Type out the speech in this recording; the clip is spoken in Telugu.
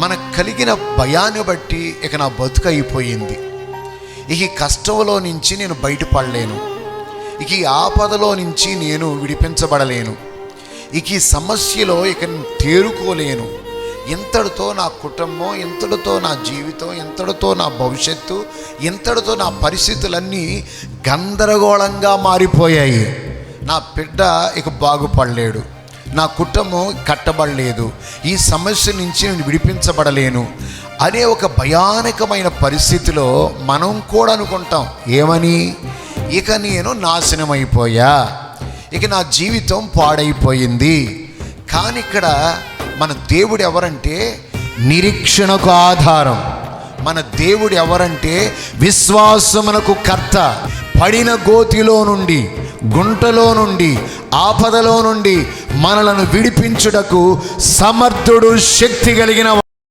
మనకు కలిగిన భయాన్ని బట్టి ఇక నా బతుకు అయిపోయింది. ఇక ఈ కష్టంలో నుంచి నేను బయటపడలేను. ఇక ఈ ఆపదలో నుంచి నేను విడిపించబడలేను. ఇక ఈ సమస్యలో ఇక తేరుకోలేను. ఇంతటితో నా కుటుంబం ఇంతటితో నా జీవితం ఇంతటితో నా భవిష్యత్తు ఇంతటితో నా పరిస్థితులన్నీ గందరగోళంగా మారిపోయాయి. నా బిడ్డ ఇక బాగుపడలేడు. నా కుటుంబం కట్టబడలేదు. ఈ సమస్య నుంచి నేను విడిపించబడలేను. అనే ఒక భయానకమైన పరిస్థితిలో మనం కూడా అనుకుంటాం ఏమని? ఇక నేను నాశనమైపోయా. ఇక నా జీవితం పాడైపోయింది. కానీ ఇక్కడ మన దేవుడు ఎవరంటే నిరీక్షణకు ఆధారం. మన దేవుడు ఎవరంటే విశ్వాసమునకు కర్త. పడిన గోతిలో నుండి గుంటలో నుండి ఆపదలో నుండి మనలను విడిపించుటకు సమర్థుడు శక్తి కలిగిన